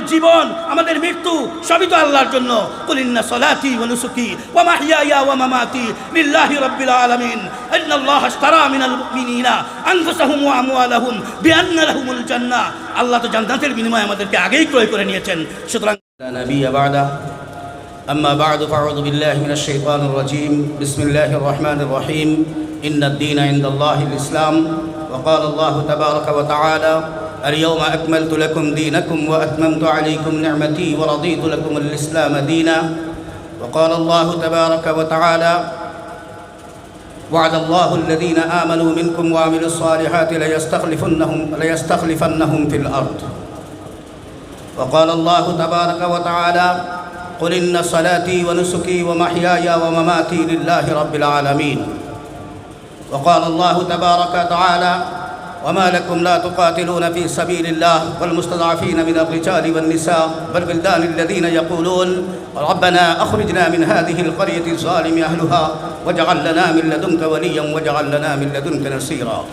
জীবন আমাদের মৃত্যু সবই তো আল্লাহর জন্য কুলিন্না সলাতি ওয়া নুসুকি ওয়া মাহইয়ায়া ওয়া মামাতি লিল্লাহি রাব্বিল আলামিন ইন্নাল্লাহা আশতারা মিনাল মুমিনিনা আনফুসাহুম ওয়া আমওয়ালাহুম বিআন্না লাহুমুল জান্নাহ আল্লাহ তো জান্নাতের বিনিময়ে আমাদেরকে আগেই ক্রয় করে নিয়েছেন সুতরাং لا نبي بعده أما بعد فأعوذ بالله من الشيطان الرجيم بسم الله الرحمن الرحيم إن الدين عند الله الإسلام وقال الله تبارك وتعالى اليوم أكملت لكم دينكم وأتممت عليكم نعمتي ورضيت لكم الإسلام دينا. وقال الله تبارك وتعالى وعد الله الذين آمنوا منكم وعملوا الصالحات ليستخلفنهم ليستخلفنهم في الأرض. وقال الله تبارك وتعالى قل إن صلاتي ونسكي ومحياي ومماتي لله رب العالمين. وقال الله تبارك وتعالى وما لكم لا تقاتلون في سبيل الله والمستضعفين من الرجال والنساء والبلدان الذين يقولون ربنا أخرجنا من هذه القرية الظالم أهلها واجعل لنا من لدنك وليا واجعل لنا من لدنك نصيرا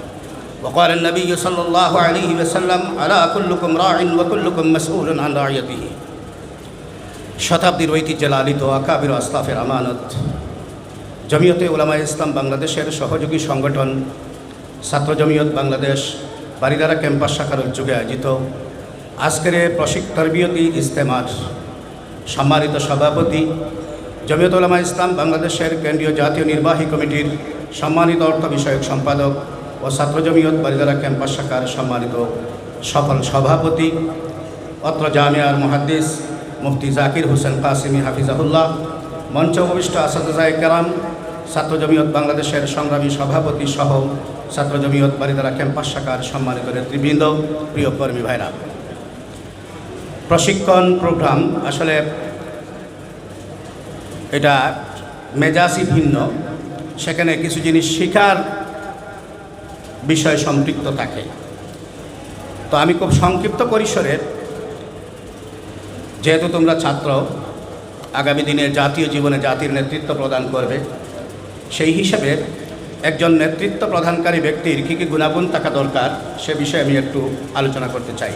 وقال النبي صلى الله عليه وسلم ألا كلكم راع وكلكم مسؤول عن رعيته শতাব্দীর ঐতিহ্যে লালিত আকাবির আস্তাফের আমানত জমিয়তে ওলামা ইসলাম বাংলাদেশের সহযোগী সংগঠন ছাত্র জমিয়ত বাংলাদেশ বারিদারা ক্যাম্পাস শাখার উদ্যোগে আয়োজিত আজকের প্রশিক ইস্তেমার সম্মানিত সভাপতি জমিয়ত ওলামা ইসলাম বাংলাদেশের কেন্দ্রীয় জাতীয় নির্বাহী কমিটির সম্মানিত অর্থ বিষয়ক সম্পাদক ও ছাত্র জমিয়ত বারিদারা ক্যাম্পাস শাখার সম্মানিত সফল সভাপতি, অত্র জামিয়ার মহাদ্দিস মুফতি জাকির হোসেন কাসিমি হাফিজাহুল্লাহ, মঞ্চ উপবিষ্ট আসাদাই কেরাম, ছাত্র জমিয়ত বাংলাদেশের সংগ্রামী সভাপতি সহ ছাত্র জমিয়ত বারিদারা ক্যাম্পাস শাখার সম্মানিত নেতৃবৃন্দ, প্রিয় কর্মী ভাইরা। প্রশিক্ষণ প্রোগ্রাম, আসলে এটা মেজাজি ভিন্ন। সেখানে কিছু জিনিস শেখার বিষয় সম্পৃক্ত থাকে। তো আমি খুব সংক্ষিপ্ত পরিসরে, যেহেতু তোমরা ছাত্র, আগামী দিনের জাতীয় জীবনে জাতির নেতৃত্ব প্রদান করবে, সেই হিসেবে একজন নেতৃত্ব প্রদানকারী ব্যক্তির কী কী গুণাগুণ থাকা দরকার সে বিষয়ে আমি একটু আলোচনা করতে চাই।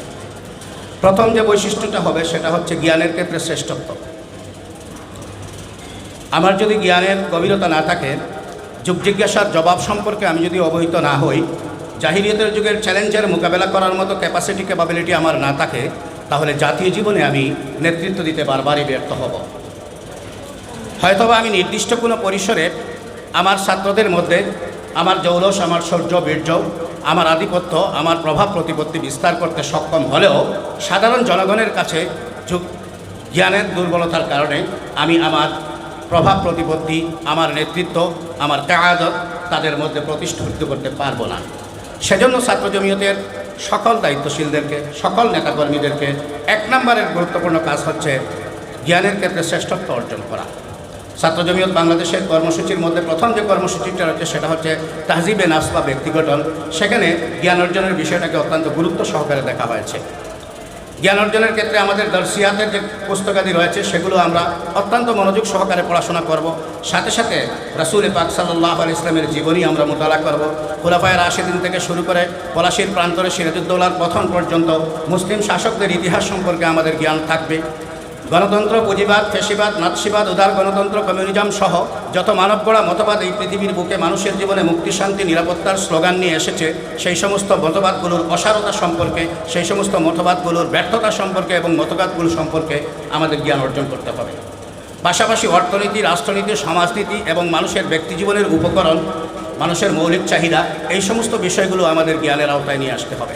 প্রথম যে বৈশিষ্ট্যটা হবে সেটা হচ্ছে জ্ঞানের ক্ষেত্রে শ্রেষ্ঠত্ব। আমার যদি জ্ঞানের গভীরতা না থাকে, যুগ জিজ্ঞাসার জবাব সম্পর্কে আমি যদি অবহিত না হই, জাহিরিয়তের যুগের চ্যালেঞ্জের মোকাবেলা করার মতো ক্যাপাসিটি ক্যাপাবিলিটি আমার না থাকে, তাহলে জাতীয় জীবনে আমি নেতৃত্ব দিতে বারবারই ব্যর্থ হব। হয়তোবা আমি নির্দিষ্ট কোনো পরিসরে আমার ছাত্রদের মধ্যে আমার জৌলস, আমার শৌর্য, বীর্য, আমার আধিপত্য, আমার প্রভাব প্রতিপত্তি বিস্তার করতে সক্ষম হলেও সাধারণ জনগণের কাছে যুগ জ্ঞানের দুর্বলতার কারণে আমি আমার প্রভাব প্রতিপত্তি, আমার নেতৃত্ব, আমার কায়াদত তাদের মধ্যে প্রতিষ্ঠিত করতে পারব না। সেজন্য ছাত্র জমিয়তের সকল দায়িত্বশীলদেরকে, সকল নেতাকর্মীদেরকে এক নম্বরের গুরুত্বপূর্ণ কাজ হচ্ছে জ্ঞানের ক্ষেত্রে শ্রেষ্ঠত্ব অর্জন করা। ছাত্র জমিয়ত বাংলাদেশের কর্মসূচির মধ্যে প্রথম যে কর্মসূচিটা রয়েছে সেটা হচ্ছে তাহজিবে নাস বা ব্যক্তিগঠন। সেখানে জ্ঞান অর্জনের বিষয়টাকে অত্যন্ত গুরুত্ব সহকারে দেখা হয়েছে। জ্ঞান অর্জনের ক্ষেত্রে আমাদের দর্শিয়াতের যে পুস্তকাদি রয়েছে, সেগুলো আমরা অত্যন্ত মনোযোগ সহকারে পড়াশোনা করব। সাথে সাথে রাসুল পাক সাল্লাহ আল ইসলামের জীবনী আমরা মোতালা করব। খোলাফায়ের আশিদিন থেকে শুরু করে পলাশির প্রান্তরে সিরাজুদ্দৌলার প্রথম পর্যন্ত মুসলিম শাসকদের ইতিহাস সম্পর্কে আমাদের জ্ঞান থাকবে। গণতন্ত্র, পুঁজিবাদ, ফেসিবাদ, নাৎসিবাদ, উদার গণতন্ত্র, কমিউনিজম সহ যত মানবগড়া মতবাদ এই পৃথিবীর বুকে মানুষের জীবনে মুক্তি, শান্তি, নিরাপত্তার স্লোগান নিয়ে এসেছে, সেই সমস্ত মতবাদগুলোর অসারতা সম্পর্কে, সেই সমস্ত মতবাদগুলোর ব্যর্থতা সম্পর্কে এবং মতবাদগুলো সম্পর্কে আমাদের জ্ঞান অর্জন করতে হবে। পাশাপাশি অর্থনীতি, রাষ্ট্রনীতি, সমাজনীতি এবং মানুষের ব্যক্তিজীবনের উপকরণ, মানুষের মৌলিক চাহিদা, এই সমস্ত বিষয়গুলো আমাদের জ্ঞানের আওতায় নিয়ে আসতে হবে।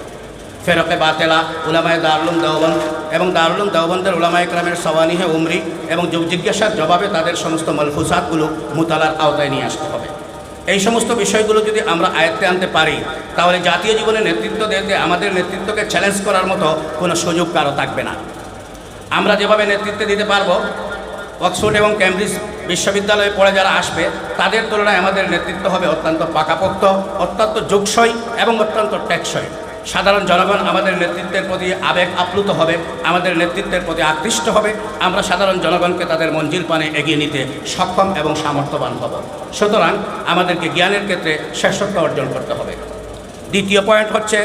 ফেরকে বাতেলা, উলামায় দারুলুম দেওবন্দ এবং দারুলুম দেওবন্দের উলামায় ক্রামের সওয়ানিহে উমরি এবং যুগ জিজ্ঞাসার জবাবে তাদের সমস্ত মলফুসাতগুলো মুতালার আওতায় নিয়ে আসতে হবে। এই সমস্ত বিষয়গুলো যদি আমরা আয়ত্তে আনতে পারি, তাহলে জাতীয় জীবনে নেতৃত্ব দিতে, আমাদের নেতৃত্বকে চ্যালেঞ্জ করার মতো কোনো সুযোগ কারও থাকবে না। আমরা যেভাবে নেতৃত্ব দিতে পারব, অক্সফোর্ড এবং ক্যামব্রিজ বিশ্ববিদ্যালয়ে পড়ে যারা আসবে, তাদের তুলনায় আমাদের নেতৃত্ব হবে অত্যন্ত পাকাপোক্ত, অত্যন্ত যোগসই এবং অত্যন্ত টেকসই। সাধারণ জনগণ আমাদের নেতৃত্বের প্রতি আবেগ আপ্লুত হবে, আমাদের নেতৃত্বের প্রতি আকৃষ্ট হবে, আমরা সাধারণ জনগণকে তাদের মঞ্জিল পানে এগিয়ে নিতে সক্ষম এবং সামর্থ্যবান হব। সুতরাং আমাদেরকে জ্ঞানের ক্ষেত্রে শ্রেষ্ঠত্ব অর্জন করতে হবে। দ্বিতীয় পয়েন্ট হচ্ছে,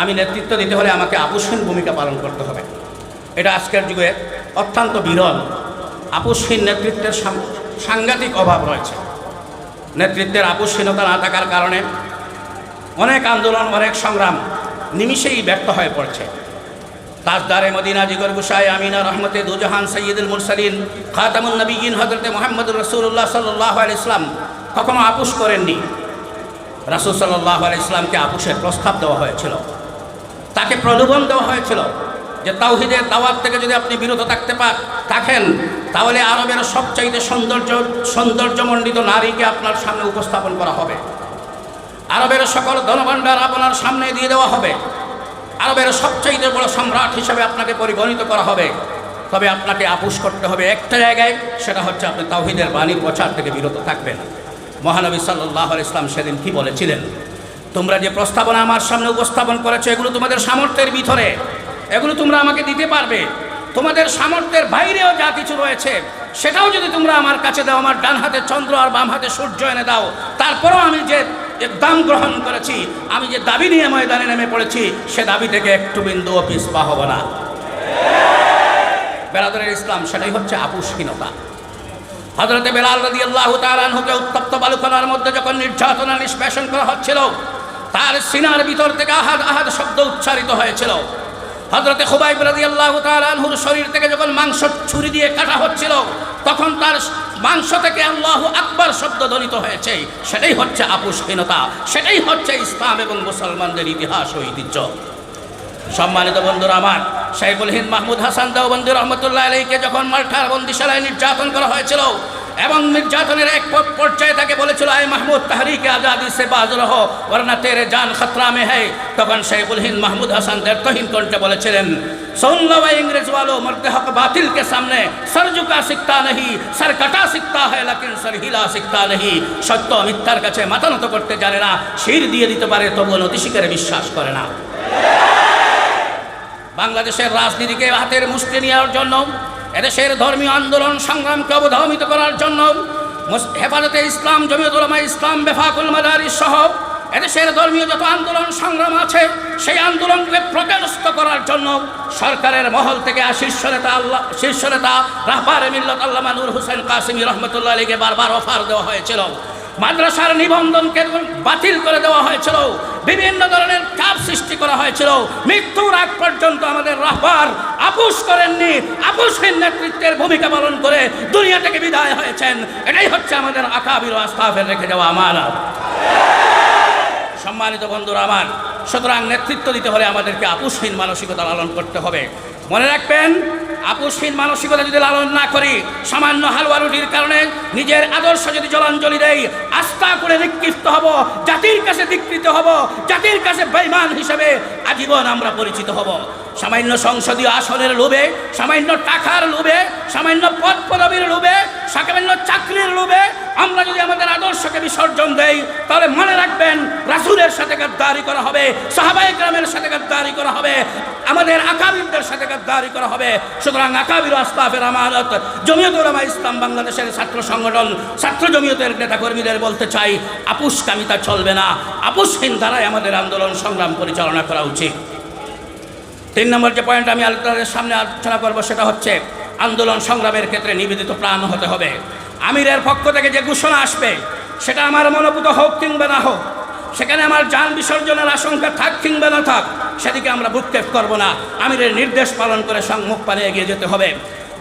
আমি নেতৃত্ব দিতে হলে আমাকে আপোষহীন ভূমিকা পালন করতে হবে। এটা আজকের যুগে অত্যন্ত বিরল। আপোষহীন নেতৃত্বের সাংঘাতিক অভাব রয়েছে। নেতৃত্বের আপোষহীনতা না থাকার কারণে অনেক আন্দোলন, অনেক সংগ্রাম নিমিষেই ব্যর্থ হয়ে পড়ছে। তাজদারে মদিনা জিগর গুসাই আমিনা রহমতে দুজাহান সৈয়দুল মুরসালিন, খাতামুন নবীন হজরতে মোহাম্মদ রসুল্লাহ সাল্লাহ ইসলাম কখনো আপোষ করেননি। রাসুল সাল্লাহ ইসলামকে আপোষের প্রস্তাব দেওয়া হয়েছিল। তাকে প্রলোভন দেওয়া হয়েছিল যে তাওহিদের দাওয়াত থেকে যদি আপনি বিরত থাকতে পার থাকেন, তাহলে আরবের সবচাইতে সৌন্দর্য, সৌন্দর্যমণ্ডিত নারীকে আপনার সামনে উপস্থাপন করা হবে। আরবের সকল ধনভাণ্ডার আপনার সামনে দিয়ে দেওয়া হবে। আরবের সবচাইতে বড় সম্রাট হিসেবে আপনাকে পরিগণিত করা হবে। তবে আপনাকে আপোষ করতে হবে একটা জায়গায়, সেটা হচ্ছে আপনি তাওহিদের বাণী প্রচার থেকে বিরত থাকবেন। মহানবী সাল্লাহ ইসলাম সেদিন কি বলেছিলেন? তোমরা যে প্রস্তাবনা আমার সামনে উপস্থাপন করেছ, এগুলো তোমাদের সামর্থ্যের ভিতরে। এগুলো তোমরা আমাকে দিতে পারবে। তোমাদের সামর্থ্যের বাইরেও যা কিছু রয়েছে, সেটাও যদি তোমরা আমার কাছে দাও, আমার ডান হাতে চন্দ্র আর বাম হাতে সূর্য এনে দাও, তারপরেও আমি যে দাম গ্রহণ করেছি, আমি যে দাবি নিয়ে ময়দানে নেমে পড়েছি, সে দাবি থেকে একটু বিন্দু পিসপা হব না। বেরাদরের ইসলাম সেটাই হচ্ছে আপুষ্হীনতা। হজরতে বেলাল রাদি আল্লাহ তালানহুকে উত্তপ্ত বালুকনার মধ্যে যখন নির্যাতনা নিষ্পেষণ করা হচ্ছিল, তার সিনার ভিতর থেকে আহাদ আহাদ শব্দ উচ্চারিত হয়েছিল। হজরতে খুবাইব রাদি আল্লাহ তালানহুর শরীর থেকে যখন মাংস ছুরি দিয়ে কাটা হচ্ছিল, তখন তার মাংস থেকে আল্লাহ আকবার শব্দ ধ্বনিত হয়েছে। সেটাই হচ্ছে আপুষহীনতা। সেটাই হচ্ছে ইসলাম এবং মুসলমানদের ইতিহাস ঐতিহ্য। সম্মানিত বন্ধুরা আমার সাইফুল হিন্দ মাহমুদ হাসান দেওবন্দি রহমতুল্লাহ আলীকে যখন মারঠার বন্দিশালায় নির্যাতন করা হয়েছিল এবং নির্যাতনের এক পর্যায়ে তাকে বলেছিল, আয় মাহমুদ, তাহারিকে আজাদি সে বাজ রহ ওরনা তেরে যান খতরা মে হ্যায় তখন সাইফুল হিন্দ মাহমুদ হাসান তহিন কণ্ঠে বলেছিলেন সৌন্য বা ইংরেজ वालों মর্দ হক বাতিল কে সামনে সর ঝুকা শিখতা নেই সর কাটা শিখতা হয় লাকিন সর হিলা শিখতা নেই সত্য, মিথ্যার কাছে মাথা নত করতে জানে না, শির দিয়ে দিতে পারে, তবুও নতি শিখারে বিশ্বাস করে না। বাংলাদেশের রাজনীতিকে হাতের মুষ্টি নেওয়ার জন্য, এদেশের ধর্মীয় আন্দোলন সংগ্রামকে অবধামিত করার জন্য হেফাজতে ইসলাম, জমিয়ত উলামা ইসলাম, বেফাকুল মাদারি সহ এদেশের ধর্মীয় যত আন্দোলন সংগ্রাম আছে, সেই আন্দোলনকে প্রকাশিত করার জন্য সরকারের মহল থেকে শীর্ষ নেতা আল্লাহ শীর্ষ নেতা রাহবার মিল্লত আল্লামা নূর হোসেন কাসিমি রহমতুল্লাহ আলীকে বারবার অফার দেওয়া হয়েছিল। মাদ্রাসার নিবন্ধনকে বাতিল করে দেওয়া হয়েছিল। বিভিন্ন ধরনের চাপ সৃষ্টি করা হয়েছিল। মৃত্যুর আগ পর্যন্ত আমাদের রাহবার আপুস করেননি আপুষের নেতৃত্বের ভূমিকা পালন করে দুনিয়া থেকে বিদায় হয়েছেন। এটাই হচ্ছে আমাদের আকাবির ও আস্তাফের রেখে যাওয়া আমার সম্মানিত বন্ধুরা আমার, সুতরাং নেতৃত্ব দিতে হলে আমাদেরকে আপুষহীন মানসিকতা পালন করতে হবে। মনে রাখবেন আপুসহীন মানসিকতা যদি লালন না করি, সামান্য হালুয়া রুটির কারণে নিজের আদর্শ যদি জলাঞ্জলি দেয় আস্থা করে নিক্ষিপ্ত হব, জাতির কাছে বিকৃত হব, জাতির কাছে বেইমান হিসেবে আজীবন আমরা পরিচিত হব। সামান্য সংসদীয় আসনের লোভে, সামান্য টাকার লোভে, সামান্য পদ পদবীর লোভে, সামান্য চাকরির লোভে, আমরা যদি আমাদের আদর্শকে বিসর্জন দেই, তাহলে মনে রাখবেন রাসুলের সাথে গাদ্দারি করা হবে সাহাবাই গ্রামের সাথে গাদ্দারি করা হবে, আমাদের আকাবিরদের সাথে গাদ্দারি করা হবে। সুতরাং আকাবির আস্তাফের আমানত, জমিয়ত উলামা ইসলাম বাংলাদেশের ছাত্র সংগঠন, ছাত্র জমিয়তের নেতাকর্মীদের বলতে চাই, আপুষ্কামিতা চলবে না আপুসহীন ধারায় আমাদের আন্দোলন সংগ্রাম পরিচালনা করা উচিত। তিন নম্বর যে পয়েন্ট আমি আপনাদের সামনে আলোচনা করব সেটা হচ্ছে আন্দোলন সংগ্রামের ক্ষেত্রে নিবেদিত প্রাণ হতে হবে। আমিরের পক্ষ থেকে যে ঘোষণা আসবে, সেটা আমার মনোভূত হোক কিংবা না হোক, সেখানে আমার যান বিসর্জনের আশঙ্কা থাক কিংবা না থাক, সেদিকে আমরা ভূক্ষেপ করব না। আমিরের নির্দেশ পালন করে সম্মুখ পানে এগিয়ে যেতে হবে।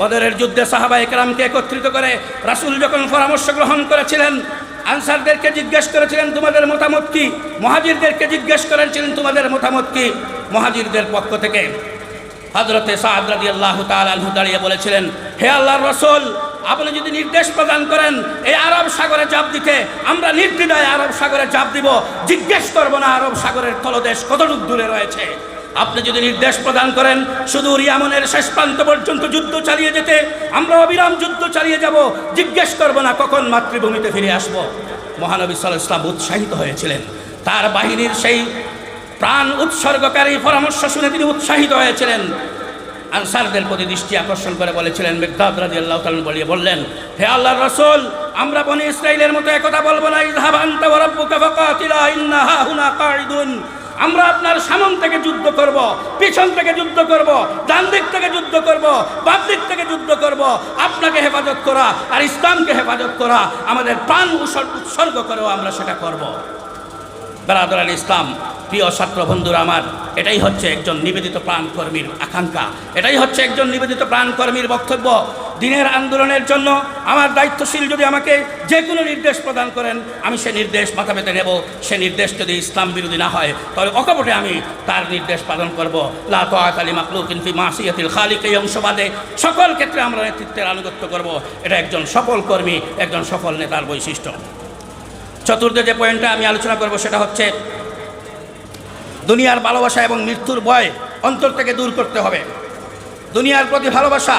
বদরের যুদ্ধে সাহাবা একরামকে একত্রিত করে রাসূল যখন পরামর্শ গ্রহণ করেছিলেন আনসারদেরকে জিজ্ঞেস করেছিলেন, তোমাদের মতামত কি? মহাজিরদেরকে জিজ্ঞেস করেছিলেন, তোমাদের মতামত কি? মহাজিরদের পক্ষ থেকে হজরতে সাদ রাদি আল্লাহ দাঁড়িয়ে বলেছিলেন, হে আল্লাহর রসুল, আপনি যদি নির্দেশ প্রদান করেন, এই আরব সাগরে চাপ দিতে, আমরা নির্দ্বিধায় আরব সাগরে চাপ দিব। জিজ্ঞেস করব না, আরব সাগরের তলদেশ কতটুক দূরে রয়েছে? আপনি যদি নির্দেশ প্রদান করেন, শুধু রিয়ামনের শেষ প্রান্ত পর্যন্ত যুদ্ধ চালিয়ে যেতে, আমরা অবিরাম যুদ্ধ চালিয়ে যাব। জিজ্ঞেস করব না কখন মাতৃভূমিতে ফিরে আসব। মহানবী সাল্লাহ ইসলাম উৎসাহিত হয়েছিলেন। তার বাহিনীর সেই প্রাণ উৎসর্গকারী পরামর্শ শুনে তিনি উৎসাহিত হয়েছিলেন। আনসারদের প্রতি দৃষ্টি আকর্ষণ করে বলেছিলেন মেঘদাদ রাজি আল্লাহ তালন বলিয়ে বললেন, হে আল্লাহ রসুল, আমরা বনি ইসরাইলের মতো একথা বলব না আমরা আপনার সামন থেকে যুদ্ধ করব, পিছন থেকে যুদ্ধ করব, ডান দিক থেকে যুদ্ধ করব, বাম দিক থেকে যুদ্ধ করব, আপনাকে হেফাজত করা আর ইসলামকে হেফাজত করা, আমাদের প্রাণ উৎসর্গ করেও আমরা সেটা করব। বেরাদর আল ইসলাম, প্রিয় ছাত্র বন্ধুরা আমার, এটাই হচ্ছে একজন নিবেদিত প্রাণকর্মীর আকাঙ্ক্ষা। এটাই হচ্ছে একজন নিবেদিত প্রাণকর্মীর বক্তব্য। দিনের আন্দোলনের জন্য আমার দায়িত্বশীল যদি আমাকে যে কোনো নির্দেশ প্রদান করেন, আমি সে নির্দেশ মাথা পেতে নেব। সে নির্দেশ যদি ইসলাম বিরোধী না হয় তবে অকপটে আমি তার নির্দেশ পালন করব। লা তোয়াত আলী মাকলু কিন্তু মাসিয়াতিল খালিক, এই অংশবাদে সকল ক্ষেত্রে আমরা নেতৃত্বের আনুগত্য করব। এটা একজন সফল কর্মী, একজন সফল নেতার বৈশিষ্ট্য। চতুর্থ যে পয়েন্টটা আমি আলোচনা করব, সেটা হচ্ছে দুনিয়ার ভালোবাসা এবং মৃত্যুর ভয় অন্তর থেকে দূর করতে হবে। দুনিয়ার প্রতি ভালোবাসা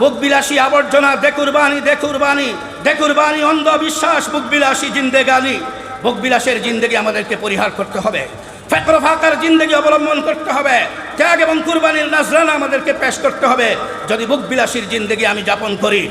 বুকবিলাসী আবর্জনা দেখুরবানি দেখুরবানি দেখুরবানি অন্ধবিশ্বাস বুকবিলাসী জিন্দেগানি। বুকবিলাসের জিন্দেগি আমাদেরকে পরিহার করতে হবে। ফেকর ফাঁকার জিন্দেগি অবলম্বন করতে হবে। ত্যাগ এবং কুরবানির নাজরানা আমাদেরকে পেশ করতে হবে। যদি বুক বিলাসীর জিন্দেগি আমি যাপন করি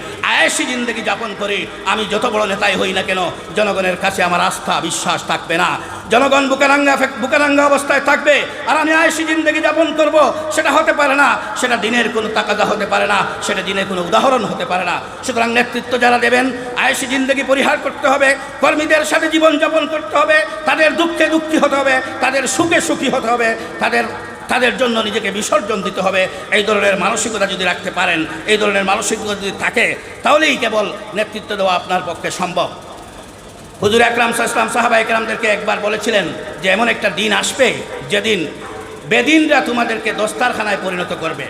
জিন্দেগি যাপন করি, আমি যত বড় নেতাই হই না কেন, জনগণের কাছে আমার আস্থা, বিশ্বাস থাকবে না। জনগণ বুকারাঙ্গা বুকারাঙ্গা অবস্থায় থাকবে, আর আমি আয়েসি জিন্দেগি যাপন করব, সেটা হতে পারে না, সেটা দিনের কোনো তাকাদা হতে পারে না, সেটা দিনের কোনো উদাহরণ হতে পারে না। সুতরাং নেতৃত্ব যারা দেবেন আয়েসি জিন্দেগি পরিহার করতে হবে, কর্মীদের সাথে জীবনযাপন করতে হবে, তাদের দুঃখে দুঃখী হতে হবে, তাদের সুখে সুখী হতে হবে, তাদের তাদের জন্য নিজেকে বিসর্জন দিতে হবে। এই ধরনের মানসিকতা যদি রাখতে পারেন, এই ধরনের মানসিকতা যদি থাকে, তাহলেই কেবল নেতৃত্ব দেওয়া আপনার পক্ষে সম্ভব। হুজুর আকরাম সাহসলাম সাহাবা একরামদেরকে একবার বলেছিলেন যে, এমন একটা দিন আসবে যেদিন বেদিনরা তোমাদেরকে দস্তারখানায় পরিণত করবে।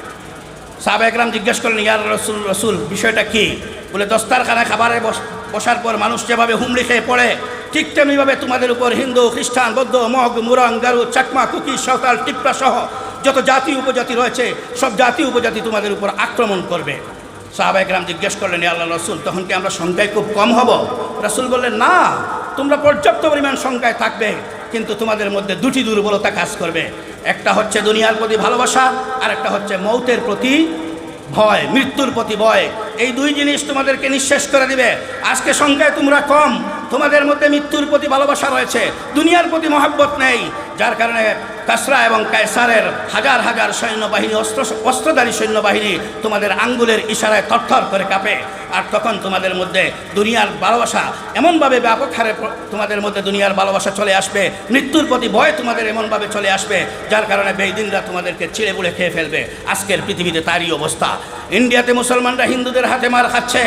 সাহাবা একরাম জিজ্ঞেস করলেন ইয়ার রসুল রসুল, বিষয়টা কি? বলে, দস্তারখানায় খাবারে বস- বসার পর মানুষ যেভাবে হুমড়ি খেয়ে পড়ে ঠিক তেমনিভাবে তোমাদের উপর হিন্দু, খ্রিস্টান, বৌদ্ধ, মগ, মুরং, গারু, চাকমা, কুকি, সাঁওতাল, টিপ্রা সহ যত জাতি উপজাতি রয়েছে, সব জাতি উপজাতি তোমাদের উপর আক্রমণ করবে। সাহাবাইকরাম জিজ্ঞেস করলেন "ইয়া আল্লাহ রসুল, তখন কি আমরা সংখ্যায় খুব কম হব? রসুল বললেন, না, তোমরা পর্যাপ্ত পরিমাণ সংখ্যায় থাকবে, কিন্তু তোমাদের মধ্যে দুটি দুর্বলতা কাজ করবে। একটা হচ্ছে দুনিয়ার প্রতি ভালোবাসা, আর একটা হচ্ছে মৌতের প্রতি ভয়, মৃত্যুর প্রতি ভয়। এই দুই জিনিস তোমাদেরকে নিঃশেষ করে দিবে। আজকে সংখ্যায় তোমরা কম তোমাদের মধ্যে মৃত্যুর প্রতি ভালোবাসা রয়েছে, দুনিয়ার প্রতি মহাব্বত নেই, যার কারণে কাসরা এবং কায়সারের হাজার হাজার সৈন্যবাহিনী, অস্ত্র, অস্ত্রধারী সৈন্যবাহিনী তোমাদের আঙ্গুলের ইশারায় থরথর করে কাঁপে। আর তখন তোমাদের মধ্যে দুনিয়ার ভালোবাসা এমনভাবে ব্যাপক হারে তোমাদের মধ্যে দুনিয়ার ভালোবাসা চলে আসবে। মৃত্যুর প্রতি ভয় তোমাদের এমনভাবে চলে আসবে, যার কারণে বেদিনরা তোমাদেরকে ছিঁড়ে বুড়ে খেয়ে ফেলবে। আজকের পৃথিবীতে তারই অবস্থা। ইন্ডিয়াতে মুসলমানরা হিন্দুদের হাতে মার খাচ্ছে।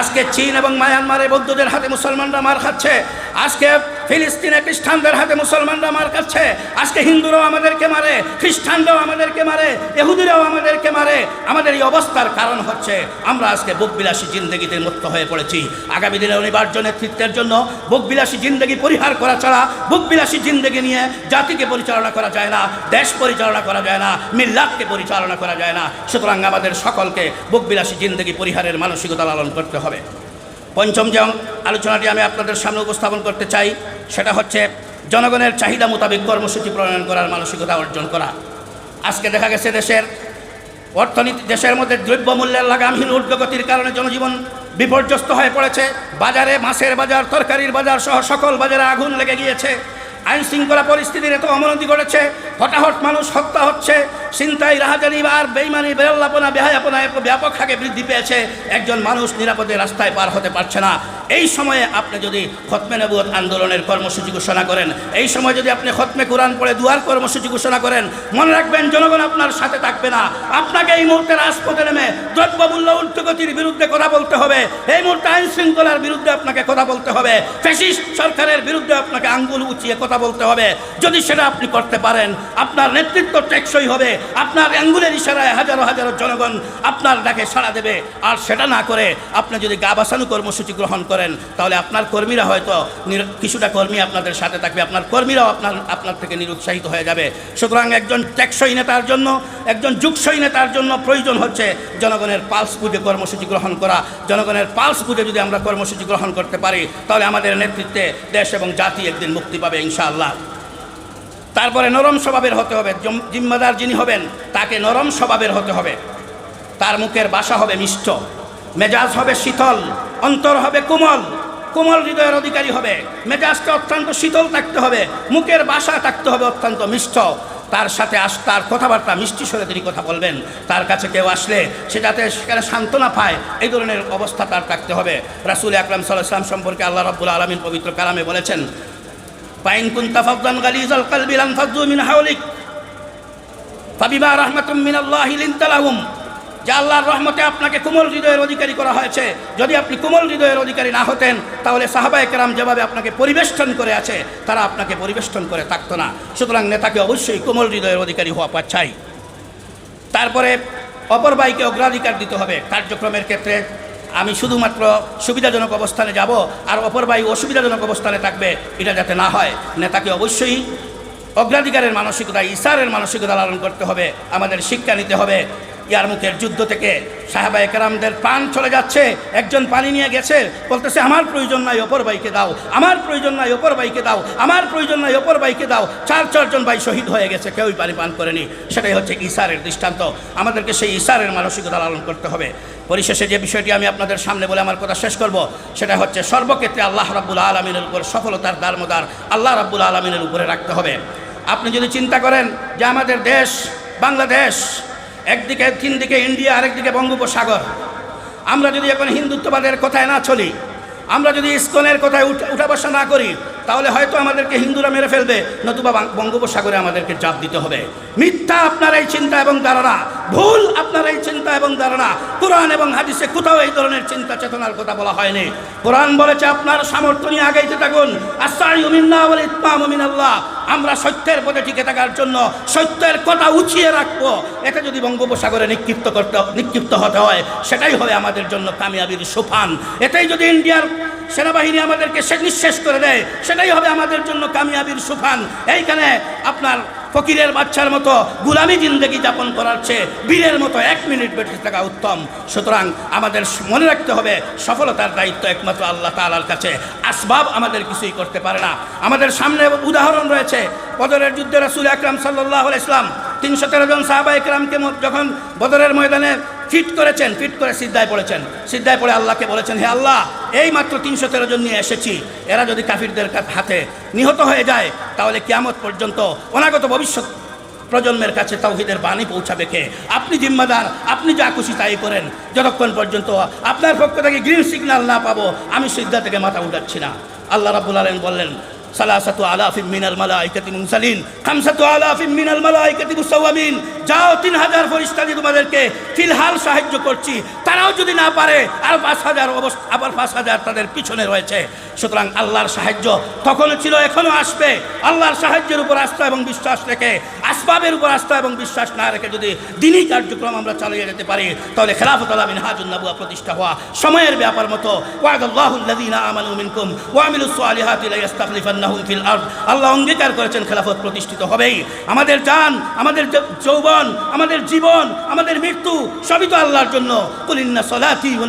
আজকে চীন এবং মায়ানমারে বৌদ্ধদের হাতে মুসলমানরা মার খাচ্ছে। আজকে ফিলিস্তিনে খ্রিস্টানদের হাতে মুসলমানরা মার খাচ্ছে। আজকে হিন্দুরাও আমাদেরকে মারে, খ্রিস্টানরাও আমাদেরকে মারে এহুদিরাও আমাদেরকে মারে। আমাদের এই অবস্থার কারণ হচ্ছে আমরা আজকে বুকবিলাসী জিন্দগিতে মুক্ত হয়ে পড়েছি। আগামী দিনে অনিবার্য নেতৃত্বের জন্য বুকবিলাসী জিন্দগি পরিহার করা ছাড়া বুকবিলাসী জিন্দগি নিয়ে জাতিকে পরিচালনা করা যায় না, দেশ পরিচালনা করা যায় না মিল্লাতকে পরিচালনা করা যায় না। সুতরাং আমাদের সকলকে বুকবিলাসী জিন্দগি পরিহারের মানসিকতা লালন করতে হবে। পঞ্চম যে আলোচনাটি আমি আপনাদের সামনে উপস্থাপন করতে চাই, সেটা হচ্ছে জনগণের চাহিদা মোতাবেক কর্মসূচি প্রণয়ন করার মানসিকতা অর্জন করা। আজকে দেখা গেছে দেশের অর্থনীতি দেশের মধ্যে দ্রব্যমূল্যের লাগামহীন ঊর্ধ্বগতির কারণে জনজীবন বিপর্যস্ত হয়ে পড়েছে। বাজারে মাছের বাজার, তরকারির বাজার সহ সকল বাজারে আগুন লেগে গিয়েছে। আইন শৃঙ্খলা পরিস্থিতির এত অবনতি ঘটেছে হটাহট মানুষ হত্যা হচ্ছে। চিন্তাই রাহাজানি আর বেইমানি বেরল্লাপনা বেহায়াপনা ব্যাপক হারে বৃদ্ধি পেয়েছে। একজন মানুষ নিরাপদে রাস্তায় পার হতে পারছে না। এই সময়ে আপনি যদি খতমে নবুয়ত আন্দোলনের কর্মসূচি ঘোষণা করেন, এই সময় যদি আপনি খতমে কোরআন পড়ে দুয়ার কর্মসূচি ঘোষণা করেন, মনে রাখবেন জনগণ আপনার সাথে থাকবে না। আপনাকে এই মুহূর্তে রাজপথে নেমে দ্রব্যমূল্য ঊর্ধ্বগতির বিরুদ্ধে কথা বলতে হবে। এই মুহূর্তে আইন শৃঙ্খলার বিরুদ্ধে আপনাকে কথা বলতে হবে। ফেসিস্ট সরকারের বিরুদ্ধে আপনাকে আঙ্গুল উঁচিয়ে কথা বলতে হবে। যদি সেটা আপনি করতে পারেন, আপনার নেতৃত্ব টেকসই হবে। আপনার আঙ্গুলের ইশারায় হাজারো হাজারো জনগণ আপনার ডাকে সাড়া দেবে। আর সেটা না করে আপনি যদি গা বাঁচানো কর্মসূচি গ্রহণ করেন, তাহলে আপনার কর্মীরা হয়তো কিছুটা কর্মী আপনাদের সাথে থাকবে। আপনার কর্মীরাও আপনার আপনার থেকে নিরুৎসাহিত হয়ে যাবে। সুতরাং একজন টেকসই নেতার জন্য, একজন যুগসই নেতার জন্য প্রয়োজন হচ্ছে জনগণের পালস বুঝে কর্মসূচি গ্রহণ করা। জনগণের পালস বুঝে যদি আমরা কর্মসূচি গ্রহণ করতে পারি, তাহলে আমাদের নেতৃত্বে দেশ এবং জাতি একদিন মুক্তি পাবে ইনশাআল্লাহ। তারপরে নরম স্বভাবের হতে হবে। জম- জিম্মাদার যিনি হবেন, তাকে নরম স্বভাবের হতে হবে। তার মুখের বাসা হবে মিষ্ট, মেজাজ হবে শীতল, অন্তর হবে কোমল কোমল হৃদয়ের অধিকারী হবে। মেজাজটা অত্যন্ত শীতল থাকতে হবে, মুখের বাসা থাকতে হবে অত্যন্ত মিষ্ট। তার সাথে আস তার কথাবার্তা মিষ্টি স্বরে তিনি কথা বলবেন। তার কাছে কেউ আসলে সে যাতে সেখানে সান্ত্বনা পায়, এই ধরনের অবস্থা তার থাকতে হবে। রাসুল আকরাম সাল্লাহ ইসলাম সম্পর্কে আল্লাহ রাব্বুল আলমিন পবিত্র কালামে বলেছেন পাইন কুন্তা ফাফদান গালিজাল কালবি লাম ফাজু মিন হাওলিক ফাবিমা রাহমাতুম মিনাল্লাহি লিনতালাহুম যে আল্লাহর রহমতে আপনাকে কোমল হৃদয়ের অধিকারী করা হয়েছে। যদি আপনি কোমল হৃদয়ের অধিকারী না হতেন, তাহলে সাহাবায়ে কেরাম যেভাবে আপনাকে পরিবেষ্টন করে আছে, তারা আপনাকে পরিবেষ্টন করে থাকতো না। সুতরাং নেতাকে অবশ্যই কোমল হৃদয়ের অধিকারী হওয়া পাচ্ছাই। তারপরে অপর বাইকে অগ্রাধিকার দিতে হবে। কার্যক্রমের ক্ষেত্রে আমি শুধুমাত্র সুবিধাজনক অবস্থানে যাব আর অপর ভাই অসুবিধাজনক অবস্থানে থাকবে, এটা যাতে না হয়। নেতাকে অবশ্যই অগ্রাধিকারের মানসিকতা, ইসারের মানসিকতা লালন করতে হবে, আমাদের শিক্ষা নিতে হবে। ইয়ার মুখের যুদ্ধ থেকে সাহাবা একরামদের প্রাণ চলে যাচ্ছে। একজন পানি নিয়ে গেছে, বলতেছে, আমার প্রয়োজন নাই, অপর বাইকে দাও। আমার প্রয়োজন নাই, অপর বাইকে দাও। আমার প্রয়োজন নাই, অপর বাইকে দাও। চার চারজন ভাই শহীদ হয়ে গেছে, কেউই পানি পান করেনি। সেটাই হচ্ছে ইসারের দৃষ্টান্ত। আমাদেরকে সেই ইসারের মানসিকতা লালন করতে হবে। পরিশেষে যে বিষয়টি আমি আপনাদের সামনে বলে আমার কথা শেষ করব, সেটা হচ্ছে সর্বক্ষেত্রে আল্লাহ রাব্বুল আলমিনের উপর সফলতার দারমদার আল্লাহ রাব্বুল আলমিনের উপরে রাখতে হবে। আপনি যদি চিন্তা করেন যে আমাদের দেশ, বাংলাদেশ একদিকে তিন দিকে ইন্ডিয়া, আরেকদিকে বঙ্গোপসাগর। আমরা যদি এখন হিন্দুত্ববাদের কথায় না চলি, আমরা যদি ইস্কনের কথায় উঠ- বসা না করি, তাহলে হয়তো আমাদেরকে হিন্দুরা মেরে ফেলবে, নতুবা বঙ্গোপসাগরে আমাদেরকে চাপ দিতে হবে। মিথ্যা আপনার এই চিন্তা এবং ধারণা ভুল, আপনার এই চিন্তা এবং ধারণা, কোরআন এবং হাদিসে কোথাও এই ধরনের চিন্তা চেতনার কথা বলা হয়নি। কোরআন বলেছে, আপনার সামর্থ্য নিয়ে আগাইতে থাকুন। আল্লাহ আমরা সত্যের পথে টিকে থাকার জন্য সত্যের কথা উঠিয়ে রাখব। এটা যদি বঙ্গোপসাগরে নিক্ষিপ্ত করতে, নিক্ষিপ্ত হতে হয়, সেটাই হবে আমাদের জন্য কামিয়াবির সোফান এটাই যদি ইন্ডিয়ার সেনাবাহিনী আমাদেরকে সে নিঃশেষ করে দেয়, সেটাই হবে আমাদের জন্য কামিয়াবির সুফান এইখানে আপনার ফকিরের বাচ্চার মতো গুলামি জিন্দগি যাপন করার চেয়ে বীরের মতো এক মিনিট বেঁচে থাকা উত্তম। সুতরাং আমাদের মনে রাখতে হবে, সফলতার দায়িত্ব একমাত্র আল্লাহ তালার কাছে। আসবাব আমাদের কিছুই করতে পারে না। আমাদের সামনে উদাহরণ রয়েছে, বদরের যুদ্ধে রাসুল আকরাম সাল্লাহ ইসলাম তিনশো তেরো জন সাহাবা একরামকে যখন বদরের ময়দানে ফিট করেছেন, ফিট করে সিদ্ধায় পড়েছেন। সিদ্ধায় পড়ে আল্লাহকে বলেছেন, হে আল্লাহ এই মাত্র তিনশো তেরো জন নিয়ে এসেছি। এরা যদি কাফিরদের হাতে নিহত হয়ে যায়, তাহলে কিয়ামত পর্যন্ত অনাগত ভবিষ্যৎ প্রজন্মের কাছে তাওহিদের বাণী পৌঁছাবে কে? আপনি জিম্মাদার, আপনি যা খুশি তাই করেন। যতক্ষণ পর্যন্ত আপনার পক্ষ থেকে গ্রিন সিগন্যাল না পাবো, আমি সিদ্ধা থেকে মাথা উঠাচ্ছি না। আল্লাহ রাবুল আলম বললেন সালাসাতু আলাফিম মিনাল মালাইকাতি মুরসালিন, খামসাতু আলাফিম মিনাল মালাইকাতি মুসাওয়ামিন। যাও তিন হাজার ফরিস্তাদি তোমাদেরকে ফিলহাল সাহায্য করছি। তারাও যদি না পারে, আর পাঁচ হাজার অবস্থা আবার পাঁচ হাজার তাদের পিছনে রয়েছে। সুতরাং আল্লাহর সাহায্য তখনও ছিল, এখনও আসবে। আল্লাহর সাহায্যের উপর আস্থা এবং বিশ্বাস রেখে, আসবাবের উপর আস্থা এবং বিশ্বাস না রেখে যদি দিনই কার্যক্রম আমরা চালিয়ে যেতে পারি, তাহলে খেলাফত মিনহাজুন নবুয়া প্রতিষ্ঠা হওয়া সময়ের ব্যাপার মতো। ওয়াদাল্লাহুল্লাযীনা আমানু মিনকুম ওয়া আমিলুস সালিহাতি লা ইস্তাখলিফান্নাহুম ফিল আরদ। আল্লাহ অঙ্গীকার করেছেন খেলাফত প্রতিষ্ঠিত হবেই। আমাদের জান, আমাদের যৌবন, আমাদের জীবন, আমাদের মৃত্যু, সবই তো আল্লাহর জন্য। কুলিন্না সলাতি ওয়া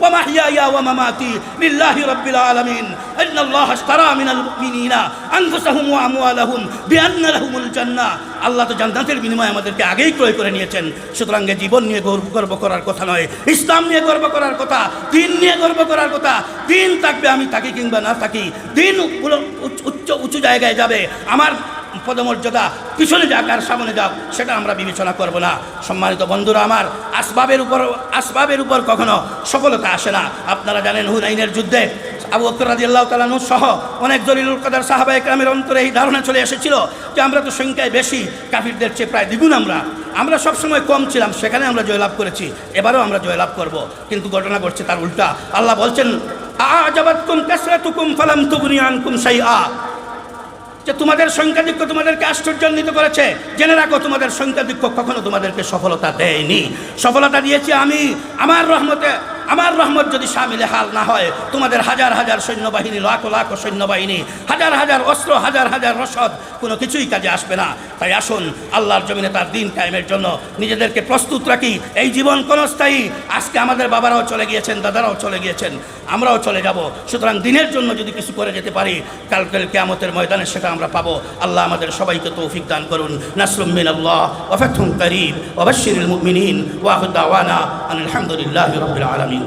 ওয়া মাহইয়ায়া ওয়া মামাতি লিল্লাহি রাব্বিল আলামিন। ইন্নাল্লাহা আশতারা মিনাল মুমিনিনা আনফুসাহুম ওয়া আমওয়ালাহুম বিআন্না লাহুমুল জান্নাহ আল্লাহ তো জান্নাতের বিনিময়ে আমাদেরকে আগেই ক্রয় করে নিয়েছেন। সুতরাং জীবন নিয়ে গর্ব করার কথা নয়। ইসলাম নিয়ে গর্ব করার কথা, দিন নিয়ে গর্ব করার কথা। দিন থাকবে আমি থাকি কিংবা না থাকি। দিন উচ্চ- উঁচু জায়গায় যাবে। আমার পদমর্যাদা পিছনে যাক আর সামনে যাক, সেটা আমরা বিবেচনা করব না। সম্মানিত বন্ধুরা আমার, আসবাবের উপর আসবাবের উপর কখনো সফলতা আসে না। আপনারা জানেন হুনাইনের যুদ্ধে আবু বকর রাদিয়াল্লাহু তাআলা নূর সহ অনেক দলিলুল কাদার সাহাবা একরামের অন্তরে এই ধারণা চলে এসেছিল যে আমরা তো সংখ্যায় বেশি, কাফিরদের চেয়ে প্রায় দ্বিগুণ আমরা। আমরা সবসময় কম ছিলাম, সেখানে আমরা জয়লাভ করেছি। এবারও আমরা জয়লাভ করব। কিন্তু ঘটনা ঘটছে তার উল্টা। আল্লাহ বলছেন আজাবাতকুম কাসরাতুকুম ফালাম তুগনি আনকুম শাইআ। যে তোমাদের সংখ্যাধিক্য তোমাদেরকে আশ্চর্যান্বিত করেছে। জেনে রাখো, তোমাদের সংখ্যাধিক্য কখনো তোমাদেরকে সফলতা দেয়নি। সফলতা দিয়েছি আমি। আমার রহমতে আমার রহমত যদি সামিলে হাল না হয়, তোমাদের হাজার হাজার সৈন্যবাহিনী, লাখো লাখো সৈন্যবাহিনী, হাজার হাজার অস্ত্র, হাজার হাজার রসদ, কোনো কিছুই কাজে আসবে না। তাই আসুন, আল্লাহর জমিনে তার দিন কায়েমের জন্য নিজেদেরকে প্রস্তুত রাখি। এই জীবন ক্ষণস্থায়ী আজকে আমাদের বাবারাও চলে গিয়েছেন, দাদারাও চলে গিয়েছেন, আমরাও চলে যাব। সুতরাং দিনের জন্য যদি কিছু করে যেতে পারি, কালকের কেয়ামতের ময়দানে সেটা আমরা পাবো। আল্লাহ আমাদের সবাইকে তৌফিক দান করুন। নাসরুম মিন আল্লাহ ওয়াফাতুম করিম ওয়াবাশশিরিল মুমিনিন। ওয়া আখির দাওয়ানা আলহামদুলিল্লাহি রাব্বিল আলামিন।